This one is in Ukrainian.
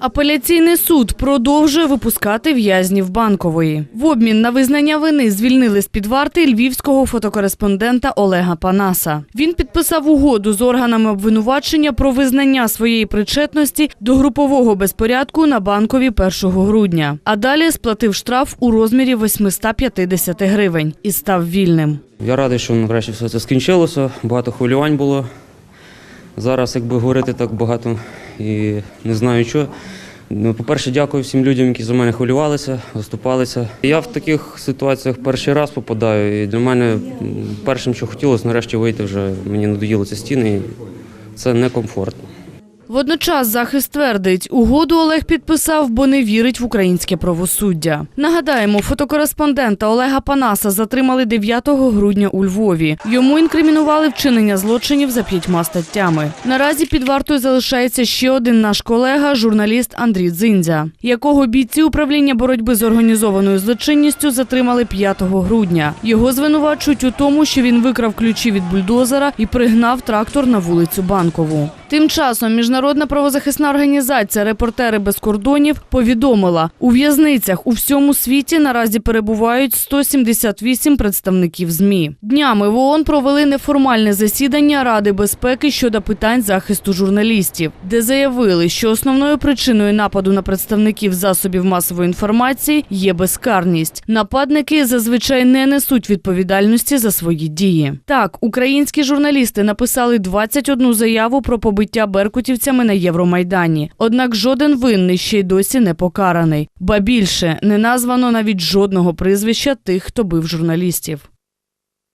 Апеляційний суд продовжує випускати в'язнів банкової. В обмін на визнання вини звільнили з-під варти львівського фотокореспондента Олега Панаса. Він підписав угоду з органами обвинувачення про визнання своєї причетності до групового безпорядку на банкові 1 грудня. А далі сплатив штраф у розмірі 850 гривень і став вільним. Я радий, що нарешті все це скінчилося. Багато хвилювань було. Зараз, якби говорити так багато і не знаю що. Ну, по-перше, дякую всім людям, які за мене хвилювалися, виступалися. Я в таких ситуаціях перший раз попадаю, і для мене першим, що хотілося, нарешті вийти вже. Мені надоїли ці стіни, і це некомфортно. Водночас захист твердить, угоду Олег підписав, бо не вірить в українське правосуддя. Нагадаємо, фотокореспондента Олега Панаса затримали 9 грудня у Львові. Йому інкримінували вчинення злочинів за п'ятьма статтями. Наразі під вартою залишається ще один наш колега, журналіст Андрій Дзиндзя, якого бійці управління боротьби з організованою злочинністю затримали 5 грудня. Його звинувачують у тому, що він викрав ключі від бульдозера і пригнав трактор на вулицю Банкову. Тим часом міжнародна правозахисна організація Репортери без кордонів повідомила, у в'язницях у всьому світі наразі перебувають 178 представників ЗМІ. Днями в ООН провели неформальне засідання Ради безпеки щодо питань захисту журналістів, де заявили, що основною причиною нападу на представників засобів масової інформації є безкарність. Нападники зазвичай не несуть відповідальності за свої дії. Так, українські журналісти написали 21 заяву про побиття беркутівцями на Євромайдані. Однак жоден винний ще й досі не покараний. Ба більше не названо навіть жодного прізвища тих, хто бив журналістів.